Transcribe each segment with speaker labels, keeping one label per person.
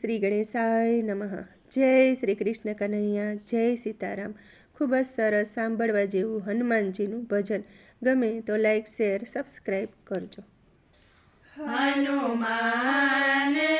Speaker 1: શ્રી ગણેશાય નમઃ. જય શ્રી કૃષ્ણ કનૈયા, જય સીતારામ. ખૂબ જ સરસ સાંભળવા જેવું હનુમાનજીનું ભજન. ગમે તો લાઈક શેર સબસ્ક્રાઈબ કરજો. હનુમાન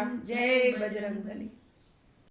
Speaker 1: राम जय बजरंगबली